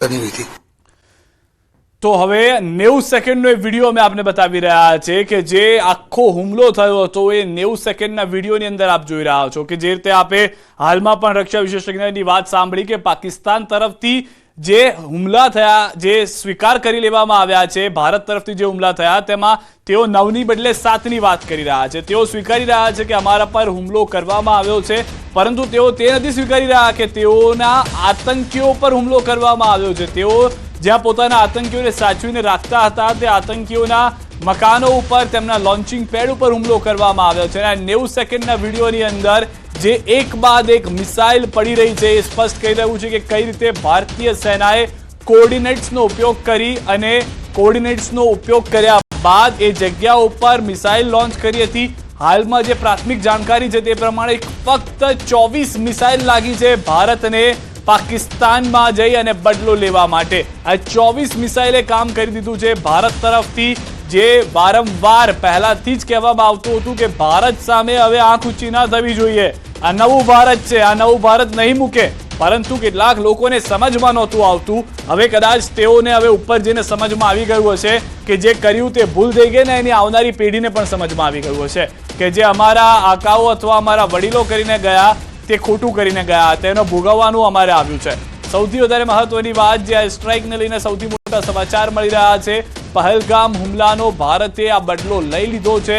બની હતી. તો હવે નેવું સેકન્ડનો એ વીડિયો અમે આપને બતાવી રહ્યા છે કે જે આખો હુમલો થયો હતો એ નેવું સેકન્ડના વિડીયોની અંદર આપ જોઈ રહ્યા છો કે જે રીતે આપે હાલમાં પણ રક્ષા વિશેષજ્ઞની વાત સાંભળી કે પાકિસ્તાન તરફથી જે હુમલા થયા, જે સ્વીકાર કરી લેવામાં આવ્યા છે, ભારત તરફથી જે હુમલા થયા, તેમાં તેઓ નવની બદલે સાતની વાત કરી રહ્યા છે. તેઓ સ્વીકારી રહ્યા છે કે અમારા પર હુમલો કરવામાં આવ્યો છે, પરંતુ તેઓ તે નથી સ્વીકારી રહ્યા કે તેઓના આતંકીઓ પર હુમલો કરવામાં આવ્યો છે. તેઓ જ્યાં પોતાના આતંકીઓને સાચવીને રાખતા હતા, તે આતંકીઓના મકાનો ઉપર તેમના લોન્ચિંગ પેડ ઉપર હુમલો કરવામાં આવ્યો છે. અને નેવું સેકન્ડના વિડીયોની અંદર જે એક બાદ એક મિસાઇલ પડી રહી છે એ સ્પષ્ટ કહી રહ્યું છે કે કઈ રીતે ભારતીય સેનાએ કોર્ડિનેટ્સનો ઉપયોગ કરી અને કોર્ડિનેટ્સનો ઉપયોગ કર્યા બાદ એ જગ્યા ઉપર મિસાઇલ લોન્ચ કરી હતી. હાલમાં જે પ્રાથમિક જાણકારી છે તે પ્રમાણે ફક્ત ચોવીસ મિસાઇલ લાગી છે ભારતને પાકિસ્તાનમાં જઈ અને બદલો લેવા માટે. આ ચોવીસ મિસાઇલે કામ કરી દીધું છે ભારત તરફથી. જે વારંવાર પહેલાથી જ કહેવામાં આવતું હતું કે ભારત સામે હવે આંખ ઊંચી ના થવી જોઈએ. આ નવું ભારત છે, આ નવું ભારત નહીં મૂકે. પરંતુ કેટલાક લોકોને સમજમાં નહોતું આવતું. હવે કદાચ તેઓને હવે ઉપર જઈને સમજમાં આવી ગયું હશે કે જે કર્યું તે ભૂલ થઈ ગઈ ને એની આવનારી પેઢીને પણ સમજમાં આવી ગયું હશે. કે જે અમારા આકાઓ અથવા અમારા વડીલો કરીને ગયા, તે ખોટું કરીને ગયા, તેનો ભોગવવાનું અમારે આવ્યું છે. સૌથી વધારે મહત્વની વાત જે આ સ્ટ્રાઇકને લઈને સૌથી મોટા સમાચાર મળી રહ્યા છે પહલગામ હુમલાનો ભારતે આ બદલો લઈ લીધો છે.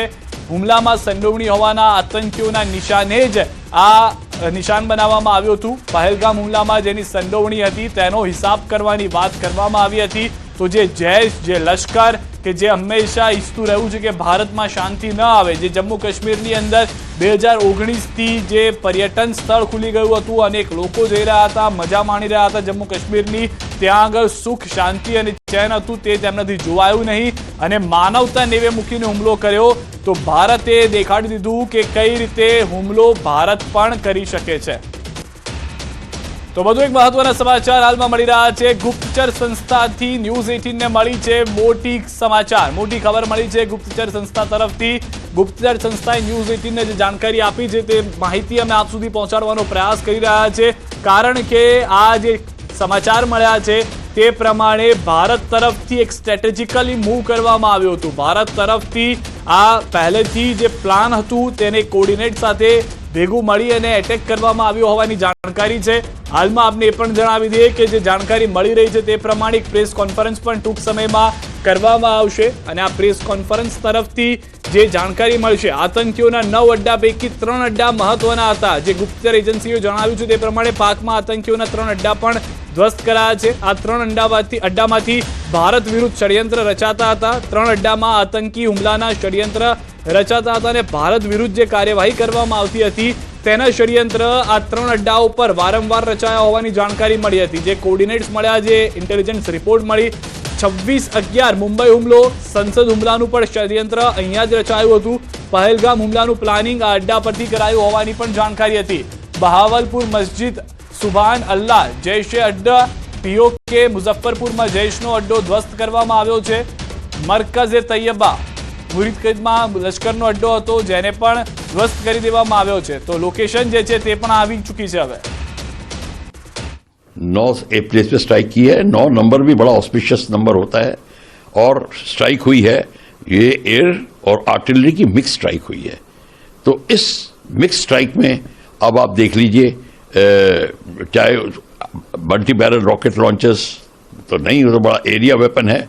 હુમલામાં સંડોવણી હોવાના આતંકીઓના નિશાને જ આ નિશાન બનાવવામાં આવ્યું હતું. પહેલગામ હુમલામાં જેની સંડોવણી હતી તેનો હિસાબ કરવાની વાત કરવામાં આવી હતી. તો જે જૈશ જે લશ્કર કે જે હંમેશા ઈચ્છતું રહ્યું છે કે ભારતમાં શાંતિ ન આવે. જે જમ્મુ કાશ્મીરની અંદર બે હજાર ઓગણીસથી જે પર્યટન સ્થળ ખુલી ગયું હતું અનેક લોકો જઈ રહ્યા હતા, મજા માણી રહ્યા હતા જમ્મુ કાશ્મીરની, ત્યાં આગળ સુખ, શાંતિ અને ચેન હતું તે તેમનાથી જોવાયું નહીં અને માનવતા નેવે મૂકીને હુમલો કર્યો. તો ભારતે દેખાડી દીધું કે કઈ રીતે હુમલો ભારત પણ કરી શકે છે. તો વધુ એક મહત્વના સમાચાર હાલમાં મળી રહ્યા છે. ગુપ્તચર સંસ્થાથી ન્યૂઝ એઇટીનને મળી છે મોટી સમાચાર. મોટી ખબર મળી છે ગુપ્તચર સંસ્થા તરફથી. ગુપ્તચર સંસ્થાએ ન્યૂઝ 18 જે જાણકારી આપી છે તે માહિતી અમે આપ સુધી પહોંચાડવાનો પ્રયાસ કરી રહ્યા છે. કારણ કે આ જે સમાચાર મળ્યા છે તે પ્રમાણે ભારત તરફથી એક સ્ટ્રેટેજિકલી મૂવ કરવામાં આવ્યું હતું. ભારત તરફથી આ પહેલેથી જે પ્લાન હતું તેને કોર્ડિનેટ સાથે ભેગું મળી અને એટેક કરવામાં આવ્યો હોવાની જાણકારી છે. હાલમાં આપને એ પણ જણાવી દઈએ કે જે જાણકારી મળી રહી છે તે પ્રમાણે એક પ્રેસ કોન્ફરન્સ પણ ટૂંક સમયમાં કરવામાં આવશે અને આ પ્રેસ કોન્ફરન્સ તરફથી જે જાણકારી મળશે, આતંકીઓના નવ અડ્ડા પૈકી ત્રણ અડ્ડા મહત્વના હતા. જે ગુપ્તચર એજન્સીઓ જણાવ્યું છે તે પ્રમાણે પાકમાં આતંકીઓના ત્રણ અડ્ડા પણ ધ્વસ્ત કરાયા છે. આ ત્રણ અંડામાંથી અડ્ડામાંથી ભારત વિરુદ્ધ ષડયંત્ર રચાતા હતા. ત્રણ અડ્ડામાં આતંકી હુમલાના ષડયંત્ર રચાતા હતા અને ભારત વિરુદ્ધ જે કાર્યવાહી કરવામાં આવતી હતી, તેના ષડયંત્ર આ ત્રણ અડ્ડા ઉપર વારંવાર રચાયા હોવાની જાણકારી મળી હતી. જે કોર્ડિનેટ્સ મળ્યા, જે ઇન્ટેલિજન્સ રિપોર્ટ મળી. છવ્વીસ અગિયાર મુંબઈ હુમલો, સંસદ હુમલાનું પણ ષડયંત્ર અહીંયા જ રચાયું હતું. પહેલગામ હુમલાનું પ્લાનિંગ આ અડ્ડા પરથી કરાયું હોવાની પણ જાણકારી હતી. બહાવલપુર મસ્જિદ, સુભાન અલ્લાહ, જૈશે અડ્ડા, પીઓકે મુઝફ્ફરપુરમાં જૈશનો અડ્ડો ધ્વસ્ત કરવામાં આવ્યો છે. મરકઝે તૈયબા મુરીદકદમાં લશ્કરનો અડ્ડો હતો જેને પણ ધ્વસ્ત કરી દેવામાં આવ્યો છે તો લોકેશન જે છે તે પણ આવી ચૂકી છે હવે नौ एक प्लेस पे स्ट्राइक की है नौ नंबर भी बड़ा ऑस्पिशियस नंबर होता है और स्ट्राइक हुई है ये एयर और आर्टिलरी की मिक्स स्ट्राइक हुई है तो इस मिक्स स्ट्राइक में अब आप देख लीजिए अ, चाहे मल्टी बैरल रॉकेट लॉन्चर्स तो नहीं वो तो बड़ा एरिया वेपन है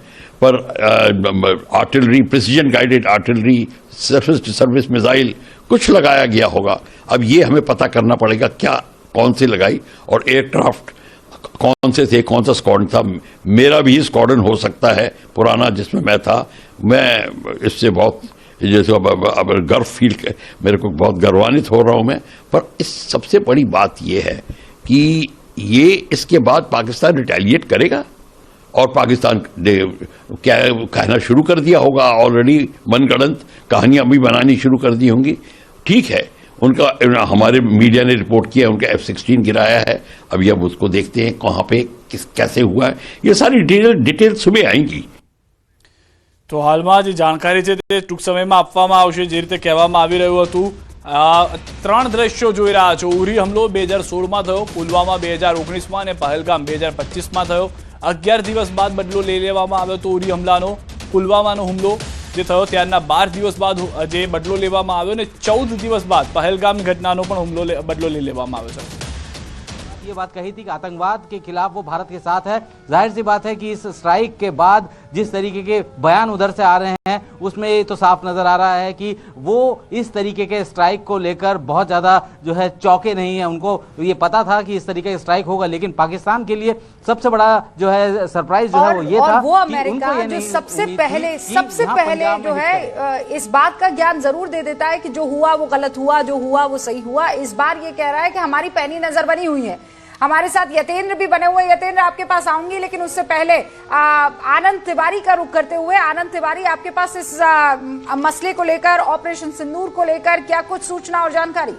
पर artillery precision guided artillery service to surface missile कुछ लगाया गया होगा। अब ये हमें पता करना पड़ेगा क्या कौन सी लगाई और एयरक्राफ्ट कौन से थे कौन सा स्क्वाडन था। मेरा भी स्क्वाडन हो सकता है पुराना जिसमें मैं था। मैं इससे बहुत जैसे अब, अब, अब गर्व फील मेरे को बहुत गर्वान्वित हो रहा हूँ मैं। पर इस सबसे बड़ी बात यह है कि ये इसके बाद पाकिस्तान रिटेलिएट करेगा? और पाकिस्तान ने क्या कहना शुरू कर दिया होगा ऑलरेडी मनगढ़ंत कहानियां भी बनानी शुरू कर दी होंगी ठीक है उनका हमारे मीडिया ने रिपोर्ट किया उनका एफ सिक्सटीन गिराया है अभी अब उसको देखते हैं कहाँ पे किस कैसे हुआ है ये सारी डिटेल डिटेल सुबह आएंगी તો હાલમાં જે જાણકારી છે તે ટૂંક સમયમાં આપવામાં આવશે જે રીતે કહેવામાં આવી રહ્યું હતું આ ત્રણ દ્રશ્યો જોઈ રહ્યા છો ઉરી હુમલો બે હજાર સોળમાં થયો પુલવામા બે હજાર ઓગણીસમાં અને પહેલગામ બે હજાર પચીસમાં થયો અગિયાર દિવસ બાદ બદલો લઈ લેવામાં આવ્યો હતો ઉરી હુમલાનો પુલવામાનો હુમલો જે થયો ત્યારના બાર દિવસ બાદ હુ- જે બદલો લેવામાં આવ્યો ને ચૌદ દિવસ બાદ પહેલગામ ઘટનાનો પણ હુમલો લે- બદલો લઈ લેવામાં આવ્યો છે ये बात कही थी कि आतंकवाद के खिलाफ वो भारत के साथ है जाहिर सी बात है कि इस स्ट्राइक के बाद जिस तरीके के बयान उधर से आ रहे हैं उसमें ये तो साफ़ नज़र आ रहा है कि वो इस तरीके के स्ट्राइक को लेकर बहुत ज़्यादा जो है चौके नहीं है। उनको ये पता था कि इस तरीके का स्ट्राइक होगा लेकिन पाकिस्तान के लिए सबसे बड़ा जो है सरप्राइज़ जो है वो ये था वो अमेरिका जो सबसे पहले सबसे पहले जो है इस बात का ज्ञान ज़रूर दे देता है कि जो हुआ वो गलत हुआ जो हुआ वो सही हुआ। इस बार ये कह रहा है कि हमारी पैनी नज़र बनी हुई है। हमारे साथ यतेंद्र भी बने हुए यतेंद्र आपके पास आऊँगी लेकिन उससे पहले आनंद तिवारी का रुख करते हुए आनंद तिवारी आपके पास इस आ, मसले को लेकर ऑपरेशन सिंदूर को लेकर क्या कुछ सूचना और जानकारी?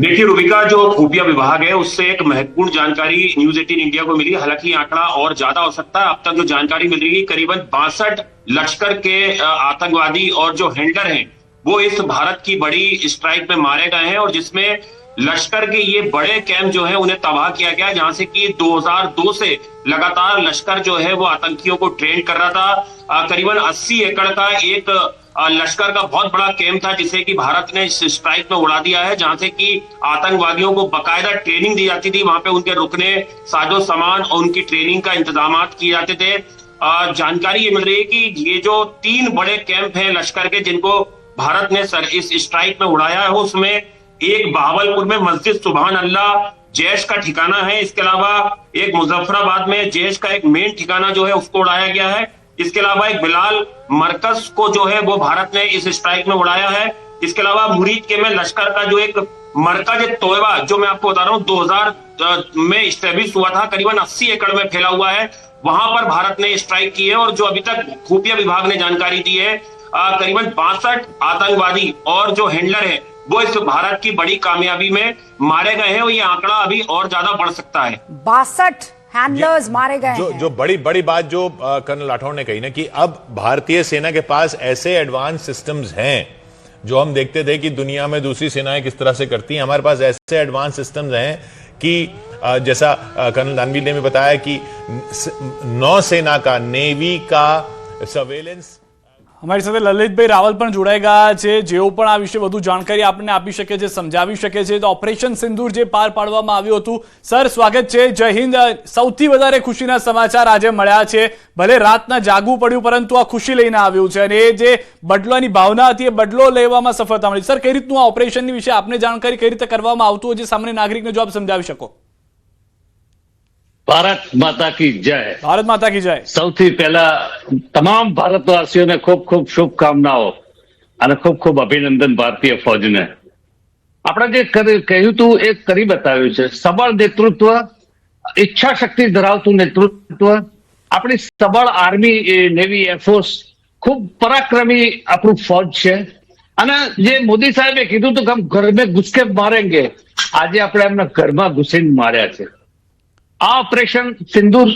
देखिए रुबिका जो खुफिया विभाग है उससे एक महत्वपूर्ण जानकारी न्यूज़ 18 इंडिया को मिली। हालाँकि आंकड़ा और ज़्यादा हो सकता है। अब तक जो जानकारी मिल रही है करीबन बासठ लश्कर के आतंकवादी और जो हैंडलर हैं वो इस भारत की बड़ी स्ट्राइक में मारे गए हैं और जिसमें लश्कर के ये बड़े कैंप जो है, उन्हें तबाह किया गया, जहाँ से कि 2002 से लगातार लश्कर जो है, वो आतंकियों को ट्रेन कर रहा था। करीबन 80 एकड़ का एक लश्कर का बहुत बड़ा कैंप था, जिसे कि भारत ने स्ट्राइक में उड़ा दिया है, जहाँ से कि आतंकवादियों को बकायदा ट्रेनिंग दी जाती थी। वहाँ पे उनके रुकने, साजो सामान और उनकी ट्रेनिंग का इंतज़ाम किए जाते थे। जानकारी ये मिल रही है कि ये जो तीन बड़े कैंप हैं लश्कर के, जिनको भारत ने सर, इस स्ट्राइक में उड़ाया है, उसमें एक बहावलपुर में मस्जिद सुबहान अल्लाह जैश का ठिकाना है। इसके अलावा एक मुजफ्फराबाद में जैश का एक मेन ठिकाना जो है, उसको उड़ाया गया है। इसके अलावा एक बिलाल मरकज को जो है, वो भारत ने इस स्ट्राइक में उड़ाया है। इसके अलावा मुरीद के में लश्कर का जो एक मरकज तोयबा, जो मैं आपको बता रहा हूँ 2000 में स्टेब्लिश हुआ था, करीबन 80 एकड़ में फैला हुआ है। वहाँ पर भारत ने स्ट्राइक की है और जो अभी तक खुफिया विभाग ने जानकारी दी है करीबन बासठ आतंकवादी और जो हैंडलर है वो इस भारत की बड़ी कामयाबी में मारे गए हैं और ये आंकड़ा अभी और ज़्यादा बढ़ सकता है। बासठ हैंडलर्स मारे गए जो हैं। जो बड़ी बड़ी बात जो कर्नल राठौड़ ने कही ना कि अब भारतीय सेना के पास ऐसे एडवांस सिस्टम्स हैं जो हम देखते थे कि दुनिया में दूसरी सेनाएँ किस तरह से करती हैं। हमारे पास ऐसे एडवांस सिस्टम्स हैं कि जैसा कर्नल दानवीर ने भी बताया कि नौसेना का नेवी का सर्वेलेंस અમારી સાથે લલિતભાઈ રાવલ પણ જોડાઈ ગયા છે. જેઓ પણ આ વિશે વધુ જાણકારી આપણને આપી શકે છે, સમજાવી શકે છે. તો ઓપરેશન સિંદૂર જે પાર પાડવામાં આવ્યું હતું, સર, સ્વાગત છે. જય હિન્દ. સૌથી વધારે ખુશીના સમાચાર આજે મળ્યા છે. ભલે રાતના જાગવું પડ્યું, પરંતુ આ ખુશી લઈને આવ્યું છે. અને એ જે બદલાની ભાવના હતી, એ બદલો લેવામાં સફળતા મળી. સર, કઈ રીતનું આ ઓપરેશનની વિશે આપને જાણકારી, કઈ રીતે કરવામાં આવતું હોય, જે સામાન્ય નાગરિકને જો આપ સમજાવી શકો? ભારત માતા કી જય. ભારત માતા કી જય. સૌથી પહેલા તમામ ભારતવાસીઓને ખૂબ ખૂબ શુભકામનાઓ અને ખૂબ ખૂબ અભિનંદન ભારતીય ફોજને. આપણે જે કહ્યું હતું એ કરી બતાવ્યું છે. સબળ નેતૃત્વ ઈચ્છા શક્તિ ધરાવતું નેતૃત્વ આપણી સબળ આર્મી નેવી એરફોર્સ ખૂબ પરાક્રમી આપણું ફોજ છે. અને જે મોદી સાહેબે કીધું હતું કે ઘર મેં ઘુસકે મારેંગે આજે આપણે એમના ઘરમાં ઘુસીને માર્યા છે. આ ઓપરેશન સિંદૂર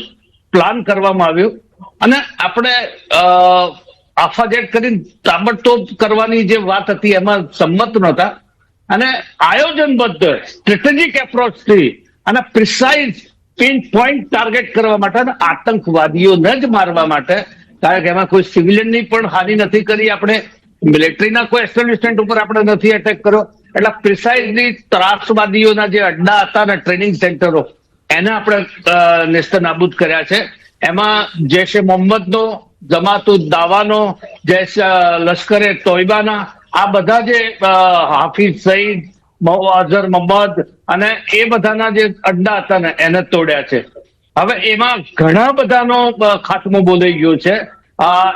પ્લાન કરવામાં આવ્યું. અને આપણે આફાજેટ કરીને તાબડતોબ કરવાની જે વાત હતી એમાં સંમત નહોતા. અને આયોજનબદ્ધ સ્ટ્રેટેજિક એપ્રોચથી અને પ્રિસાઇઝ પિન પોઈન્ટ ટાર્ગેટ કરવા માટે અને આતંકવાદીઓને જ મારવા માટે. કારણ કે એમાં કોઈ સિવિલિયનની પણ હાનિ નથી કરી આપણે. મિલિટરીના કોઈ એસ્ટેબ્લિશમેન્ટ ઉપર આપણે નથી એટેક કર્યો. એટલે પ્રિસાઇઝલી ત્રાસવાદીઓના જે અડ્ડા હતા ને ટ્રેનિંગ સેન્ટરો એને આપણે નેસ્ત નાબૂદ કર્યા છે. એમાં જૈશે મોહમ્મદનો જમાતુ દાવાનો, જૈશ લશ્કરે તોયબાના, આ બધા જે હાફિઝ સઈદ અઝર મોહમ્મદ અને એ બધાના જે અડ્ડા હતા ને, એને તોડ્યા છે. હવે એમાં ઘણા બધાનો ખાતમો બોલાઈ ગયો છે.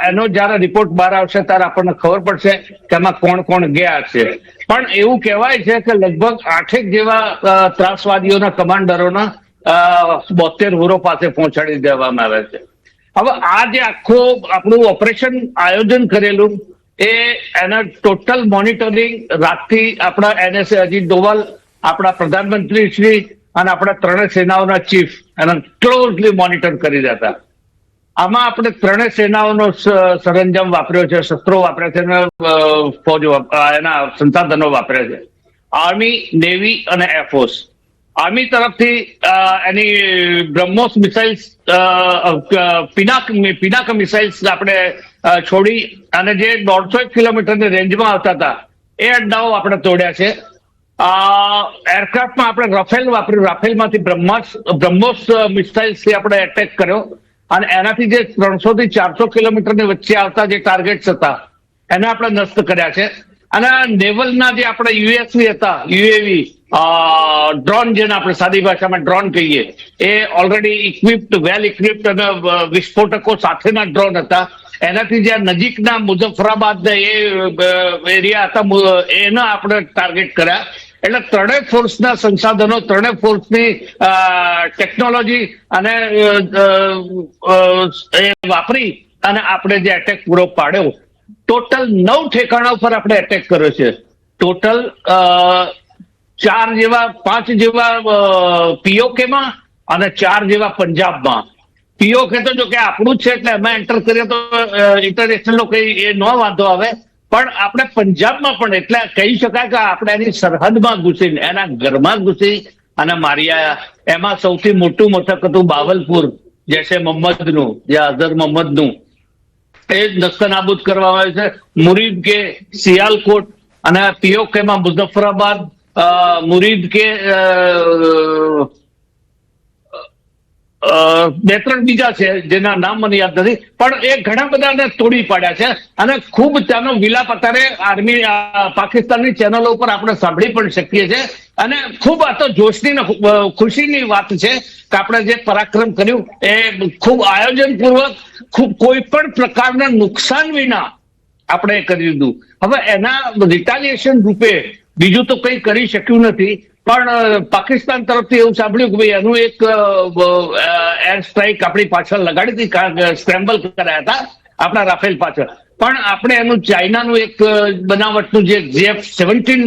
એનો જયારે રિપોર્ટ બહાર આવશે ત્યારે આપણને ખબર પડશે કે એમાં કોણ કોણ ગયા છે. પણ એવું કહેવાય છે કે લગભગ આઠેક જેવા ત્રાસવાદીઓના કમાન્ડરોના બોતેર હુરો પાસે પહોંચાડી દેવામાં આવે છે. હવે આ જે આખો આપણું ઓપરેશન આયોજન કરેલું, એ એના ટોટલ મોનિટરિંગ રાતથી આપણા એનએસએ અજીત ડોવાલ આપણા પ્રધાનમંત્રી શ્રી અને આપણા ત્રણેય સેનાઓના ચીફ એના ક્લોઝલી મોનિટર કરી રહ્યા આમાં આપણે ત્રણેય સેનાઓનો સરંજામ વાપર્યો છે, શસ્ત્રો વાપર્યા છે અને ફોજો એના સંસાધનો વાપર્યા છે. આર્મી, નેવી અને એરફોર્સ આર્મી તરફથી એની બ્રહ્મોસ મિસાઇલ્સ પિનાક પિનાક મિસાઇલ્સ આપણે છોડી અને જે દોઢસો એક કિલોમીટરની રેન્જમાં આવતા હતા, એ અડ્ડાઓ આપણે તોડ્યા છે. એરક્રાફ્ટમાં આપણે રફેલ વાપર્યું. રાફેલમાંથી બ્રહ્માસ, બ્રહ્મોસ મિસાઇલ્સથી આપણે એટેક કર્યો. અને એનાથી જે ત્રણસો થી ચારસો કિલોમીટરની વચ્ચે આવતા જે ટાર્ગેટ્સ હતા, એને આપણે નષ્ટ કર્યા છે. અને નેવલના જે આપણે યુએસવી હતા, યુએવી ડ્રોન જેને આપણે સાદી ભાષામાં ડ્રોન કહીએ, એ ઓલરેડી ઇક્વિપ્ડ વેલ ઇક્વિપ્ડ અને વિસ્ફોટકો સાથેના ડ્રોન હતા. એનાથી જ્યાં નજીકના મુઝફ્ફરાબાદ એ એરિયા હતા એના આપણે ટાર્ગેટ કર્યા. એટલે ત્રણેય ફોર્સના સંસાધનો, ત્રણેય ફોર્સની ટેકનોલોજી અને એ વાપરી અને આપણે જે એટેક પૂરો પાડ્યો. ટોટલ નવ ઠેકાણા ઉપર આપણે એટેક કર્યો છે. ટોટલ ચાર જેવા, પાંચ જેવા પીઓકેમાં અને ચાર જેવા પંજાબમાં. પીઓકે તો જો કે આપણું જ છે એટલે અમે એન્ટર કરીએ તો ઇન્ટરનેશનલ નો કઈ એ ન વાંધો આવે. પણ આપણે પંજાબમાં પણ એટલે કહી શકાય કે આપણે એની સરહદમાં ઘૂસીને, એના ઘરમાં ઘૂસી અને મારી એમાં સૌથી મોટું મથક હતું બાવલપુર, જૈસે મોહમ્મદનું, જે અઝર મોહમ્મદનું. એ નસ્તનાબૂદ કરવામાં આવ્યું છે. મુરીબ કે સિયાલકોટ અને પીઓકેમાં મુઝફ્ફરાબાદ મુરીદ કે બે ત્રણ બીજા છે, જેના નામ મને યાદ નથી, પણ એ ઘણા બધાને તોડી પાડ્યા છે અને ખૂબ ત્યાંનો વિલાપ અત્યારે આર્મી પાકિસ્તાનની ચેનલો ઉપર આપણે સાંભળી પણ શકીએ છીએ. અને ખૂબ આ તો જોશની ખુશીની વાત છે કે આપણે જે પરાક્રમ કર્યું, એ ખૂબ આયોજનપૂર્વક ખૂબ કોઈ પણ પ્રકારના નુકસાન વિના આપણે કરી દીધું. હવે એના રિટાલિએશન રૂપે બીજું તો કંઈ કરી શક્યું નથી. પણ પાકિસ્તાન તરફથી એવું સાંભળ્યું કે ભાઈ એનું એક એર સ્ટ્રાઇક આપણી પાછળ લગાડી હતી સ્ક્રેમ્બલ કરાયા હતા આપણા રાફેલ પાછળ. પણ આપણે એનું ચાઇનાનું એક બનાવટનું જે જેફ સેવન્ટીન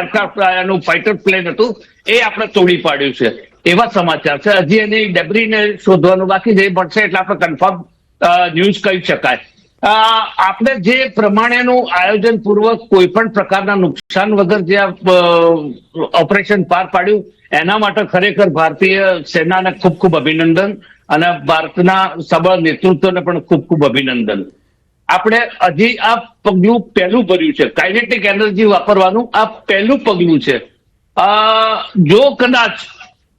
એરક્રાફ્ટ એનું ફાઇટર પ્લેન હતું, એ આપણે તોડી પાડ્યું છે. એવા સમાચાર છે. હજી એની ડેબ્રીને શોધવાનું બાકી છે. એ મળશે એટલે આપણે કન્ફર્મ ન્યૂઝ કહી શકાય. આપણે જે પ્રમાણેનું આયોજન પૂર્વક કોઈ પણ પ્રકારના નુકસાન વગર જે ઓપરેશન પાર પાડ્યું, એના માટે ખરેખર ભારતીય સેનાને ખૂબ ખૂબ અભિનંદન અને ભારતના સબળ નેતૃત્વને પણ ખૂબ ખૂબ અભિનંદન. આપણે હજી આ પગલું પહેલું ભર્યું છે. કાઇનેટિક એનર્જી વાપરવાનું આ પહેલું પગલું છે. જો કદાચ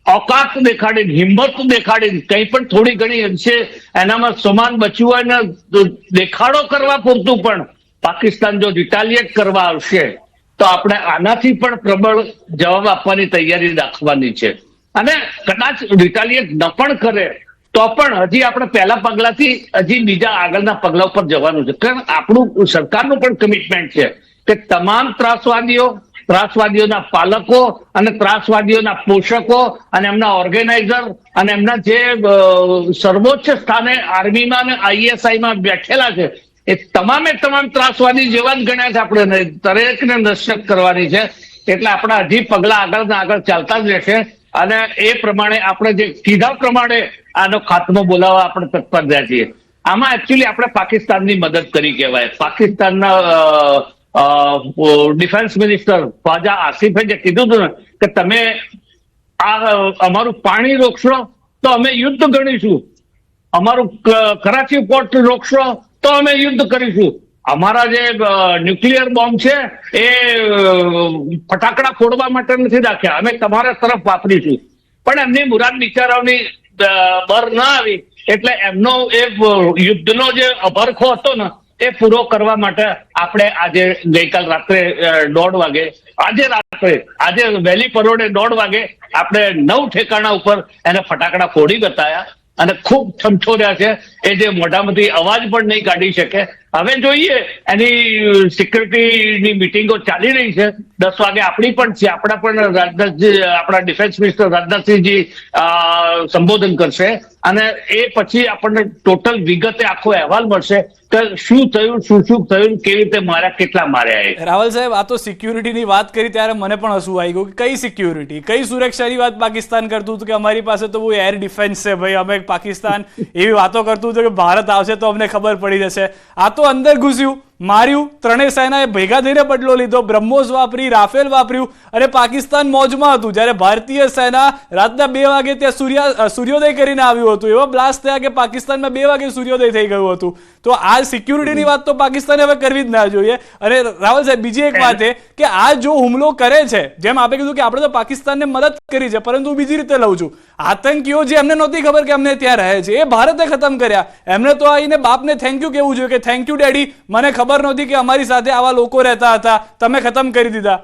ઓકાત દેખાડીને, હિંમત દેખાડીને, કંઈ પણ થોડી ઘણી અંશે એનામાં સમાન બચ્યું હોય ને દેખાડો કરવા પૂરતું પણ. પાકિસ્તાન જો રિટાલિએટ કરવા આવશે, તો આપણે આનાથી પણ પ્રબળ જવાબ આપવાની તૈયારી રાખવાની છે. અને કદાચ રિટાલિએટ ન પણ કરે, તો પણ હજી આપણે પહેલા પગલાથી હજી બીજા આગળના પગલા ઉપર જવાનું છે. કારણ આપણું સરકારનું પણ કમિટમેન્ટ છે કે તમામ ત્રાસવાદીઓ ત્રાસવાદીઓના પાલકો અને ત્રાસવાદીઓના પોષકો અને એમના ઓર્ગેનાઇઝર અને એમના જે સર્વોચ્ચ સ્થાને આર્મીમાં અને આઈએસઆઈમાં બેઠેલા છે, એ તમામે તમામ ત્રાસવાદી જેવા જ ગણ્યા છે આપણે દરેકને નશ્યત કરવાની છે. એટલે આપણા હજી પગલા આગળ ને આગળ ચાલતા જ રહેશે. અને એ પ્રમાણે આપણે જે કીધા પ્રમાણે આનો ખાત્મો બોલાવવા આપણે તત્પર રહ્યા છીએ. આમાં એકચ્યુઅલી આપણે પાકિસ્તાનની મદદ કરી કહેવાય. પાકિસ્તાનના ડિફેન્સ મિનિસ્ટર ખ્વાજા આસિફે જે કીધું હતું ને કે તમે આ અમારું પાણી રોકશો તો અમે યુદ્ધ ગણીશું અમારું કરાચી પોર્ટ રોકશો તો અમે યુદ્ધ કરીશું. અમારા જે ન્યુક્લિયર બોમ્બ છે એ ફટાકડા ફોડવા માટે નથી રાખ્યા. અમે તમારા તરફ વાપરીશું. પણ એમની મુરાદ બિચારાઓની બર ના આવી. એટલે એમનો એ યુદ્ધનો જે અભરખો હતો ને એ પૂરો કરવા માટે આપણે આજે ગઈકાલ રાત્રે દોઢ વાગે, આજે રાત્રે, આજે વહેલી પરોડે દોઢ વાગે આપણે નવ ઠેકાણા ઉપર એને ફટાકડા ફોડી બતાયા અને ખૂબ ઠમઠોર્યા છે. એ જે મોઢામાંથી અવાજ પણ નહીં કાઢી શકે હવે જોઈએ, એની સિક્યુરિટીની મિટિંગો ચાલી રહી છે. દસ વાગે આપણી પણ છે, આપણા પણ રાજનાથજી, આપણા ડિફેન્સ મિનિસ્ટર રાજનાથસિંહજી સંબોધન કરશે. અને એ પછી આપણને ટોટલ વિગતે આખો અહેવાલ મળશે કે શું થયું, શું શું થયું, કેવી રીતે માર્યા કેટલા માર્યા રાવલ સાહેબ, આ તો સિક્યુરિટીની વાત કરી ત્યારે મને પણ હસવું આવી ગયું કે કઈ સિક્યુરિટી કઈ સુરક્ષાની વાત પાકિસ્તાન કરતું હતું કે અમારી પાસે તો બહુ એર ડિફેન્સ છે ભાઈ, અમે પાકિસ્તાન એવી વાતો કરતું હતું કે ભારત આવશે તો અમને ખબર પડી જશે. આ તો અંદર ઘૂસ્યું. માર્યું. ત્રણેય સેનાએ ભેગા થઈને બદલો લીધો. બ્રહ્મોસ વાપરી, રાફેલ વાપર્યું. અને પાકિસ્તાન મોજમાં હતું. જ્યારે ભારતીય સેના રાતના બે વાગે ત્યાં સૂર્યા સૂર્યોદય કરીને આવ્યું હતું. એવા બ્લાસ્ટ થયા કે પાકિસ્તાનમાં બે વાગે સૂર્યોદય થઈ ગયું હતું. તો આ સિક્યુરિટીની વાત તો પાકિસ્તાને હવે કરવી જ ના જોઈએ. અને રાવલ સાહેબ, બીજી એક વાત એ કે આ જો હુમલો કરે છે, જેમ આપે કીધું કે આપણે તો પાકિસ્તાનને મદદ કરી છે, પરંતુ હું બીજી રીતે લઉં છું. આતંકીઓ જે એમને નહોતી ખબર કે અમને ત્યાં રહે છે, એ ભારતે ખતમ કર્યા. એમને તો આવીને બાપને થેન્ક યુ કહેવું જોઈએ કે થેન્ક યુ ડેડી મને ખબર નહોતી કે અમારી સાથે આવા લોકો રહેતા હતા. તમે ખતમ કરી દીધા.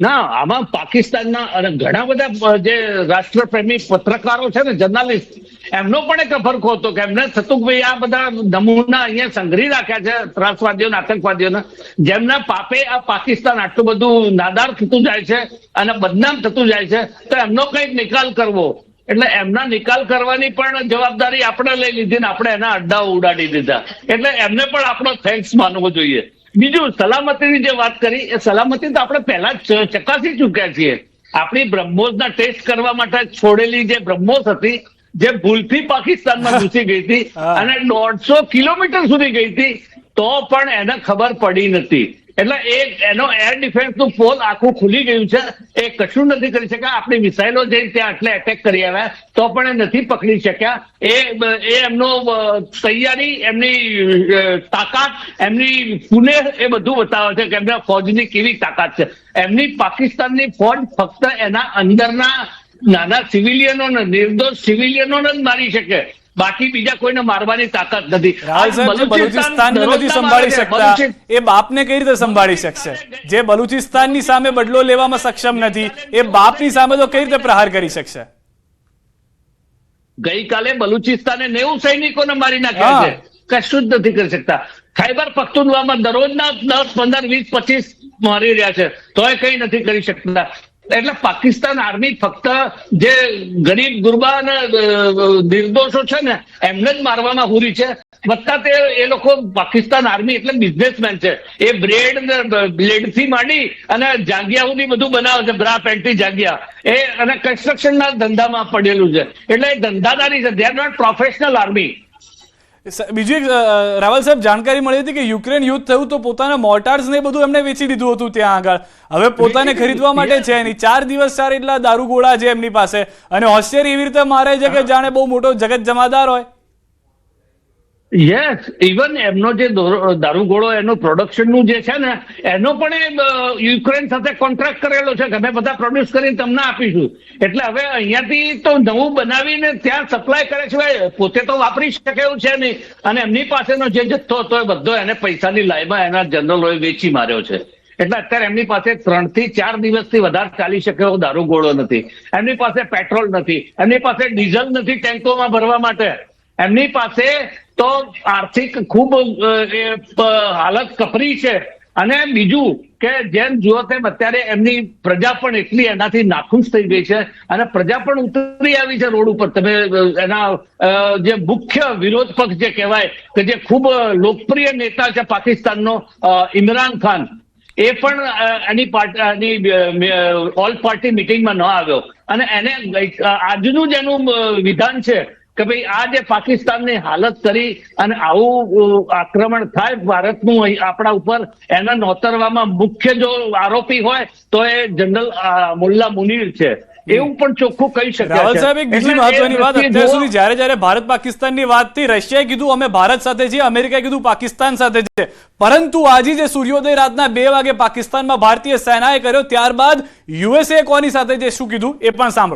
ના, આમાં પાકિસ્તાનના અને ઘણા બધા જે રાષ્ટ્રપ્રેમી પત્રકારો છે ને, જર્નાલિસ્ટ, એમનો પણ એક ફરકો હતો કે એમને થતું કે ભાઈ આ બધા નમૂના અહીંયા સંગ્રહી રાખ્યા છે, ત્રાસવાદીઓના, આતંકવાદીઓના, જેમના પાપે આ પાકિસ્તાન આટલું બધું નાદાર થતું જાય છે અને બદનામ થતું જાય છે, તો એમનો કંઈક નિકાલ કરવો. એટલે એમના નિકાલ કરવાની પણ જવાબદારી આપણે લઈ લીધી ને આપણે એના અડ્ડાઓ ઉડાડી દીધા. એટલે એમને પણ આપણો થેન્ક્સ માનવો જોઈએ. બીજું સલામતીની જે વાત કરી એ સલામતી તો આપણે પહેલા જ ચકાસી ચૂક્યા છીએ. આપણી બ્રહ્મોસના ટેસ્ટ કરવા માટે છોડેલી જે બ્રહ્મોસ હતી જે ભૂલથી પાકિસ્તાનમાં ઘૂસી ગઈ હતી અને દોઢસો કિલોમીટર સુધી ગઈ હતી તો પણ એને ખબર પડી નથી. એટલે એ એનો એર ડિફેન્સનું પોલ આખું ખુલી ગયું છે. એ કશું નથી કરી શક્યા. આપણી મિસાઇલો જઈ ત્યાં આટલે એટેક કરી આવ્યા, તો પણ એ નથી પકડી શક્યા. એ એ એમનો તૈયારી, એમની તાકાત, એમની પુને એ બધું બતાવે છે કે એમના ફોજની કેવી તાકાત છે. એમની પાકિસ્તાનની ફોજ ફક્ત એના અંદરના નાના સિવિલિયનો નિર્દોષ સિવિલિયનો જ મારી શકે. બાકી બીજા કોઈને મારવાની તાકાત નથી. બલુચિસ્તાનને નથી સંભાળી શકતા એ બાપને કઈ રીતે સંભાળી શકશે? જે બલુચિસ્તાનની સામે બદલો લેવામાં સક્ષમ નથી એ બાપની સામે તો કઈ રીતે પ્રહાર કરી શકશે? ગઈકાલે બલુચિસ્તાને નેવું સૈનિકોને મારી નાખ્યા. છે. કશું જ નથી કરી શકતા. ખાઈબર પખ્તુનવામાં દરરોજના દસ પંદર વીસ પચીસ મારી રહ્યા છે. તોય કઈ નથી કરી શકતા. એટલે પાકિસ્તાન આર્મી ફક્ત જે ગરીબ ગુરબા નિર્દોષો છે ને, એમને જ મારવામાં હુરી છે. વત્તા તે એ લોકો પાકિસ્તાન આર્મી એટલે બિઝનેસમેન છે. એ બ્રેડ ને બ્લેડથી માંડી અને જાંગિયા બધું બનાવે છે, બ્રા પેન્ટી જાંગિયા. એ અને કન્સ્ટ્રક્શન ના ધંધામાં પડેલું છે. એટલે એ ધંધાદારી છે. આર નોટ પ્રોફેશનલ આર્મી બીજું એક રાવલ સાહેબ જાણકારી મળી હતી કે યુક્રેન યુદ્ધ થયું તો પોતાના મોર્ટાર્સ ને બધું એમને વેચી દીધું હતું ત્યાં આગળ. હવે પોતાને ખરીદવા માટે છે નહીં. ચાર દિવસ ચાર એટલા દારૂગોળા છે એમની પાસે. અને હોશિયારી એવી રીતે મારે છે કે જાણે બહુ મોટો જગત જમાદાર હોય. યસ ઇવન એમનો જે દોરો- દારૂગોળો એનું પ્રોડક્શનનું જે છે ને, એનો પણ યુક્રેન સાથે કોન્ટ્રાક્ટ કરેલો છે કે અમે બધા પ્રોડ્યુસ કરીને તમને આપીશું. એટલે હવે અહીંયાથી તો નવું બનાવીને ત્યાં સપ્લાય કરે છે પોતે તો વાપરી શકે એવું છે નહીં. અને એમની પાસેનો જે જથ્થો હતો એ બધો એને પૈસાની લાઈમાં એના જનરલોએ વેચી માર્યો છે. એટલે અત્યારે એમની પાસે ત્રણથી ચાર દિવસથી વધારે ચાલી શકે એવો દારૂગોળો નથી. એમની પાસે પેટ્રોલ નથી. એમની પાસે ડીઝલ નથી ટેન્કોમાં ભરવા માટે. એમની પાસે તો આર્થિક ખૂબ હાલત કપરી છે. અને બીજું કે જેમ જુઓ તેમ અત્યારે એમની પ્રજા પણ એટલી એનાથી નાખુશ થઈ ગઈ છે અને પ્રજા પણ ઉતરી આવી છે રોડ ઉપર. તમે એના જે મુખ્ય વિરોધ પક્ષ જે કહેવાય કે જે ખૂબ લોકપ્રિય નેતા છે પાકિસ્તાનનો ઇમરાન ખાન, એ પણ એની પાર્ટી ઓલ પાર્ટી મિટિંગમાં ન આવ્યો. અને એને આજનું જ એનું વિધાન છે કે ભાઈ આ જે પાકિસ્તાનની હાલત કરી અને આવું આક્રમણ થાય ભારતનું આપણા ઉપર એને નોતરવામાં મુખ્ય જો આરોપી હોય તો એ જનરલ મુલ્લા મુનીર છે. એવું પણ ચોખ્ખું કહી શકાય રાહુલ સાહેબ એક બીજી મહત્વની વાત. અત્યાર સુધી જ્યારે જ્યારે ભારત પાકિસ્તાનની વાત થઈ રશિયાએ કીધું અમે ભારત સાથે છીએ અમેરિકાએ કીધું પાકિસ્તાન સાથે છે. પરંતુ આજે જે સૂર્યોદય રાતના બે વાગે પાકિસ્તાનમાં ભારતીય સેનાએ કર્યો ત્યારબાદ યુએસએ કોની સાથે જે શું કીધું એ પણ સાંભળો.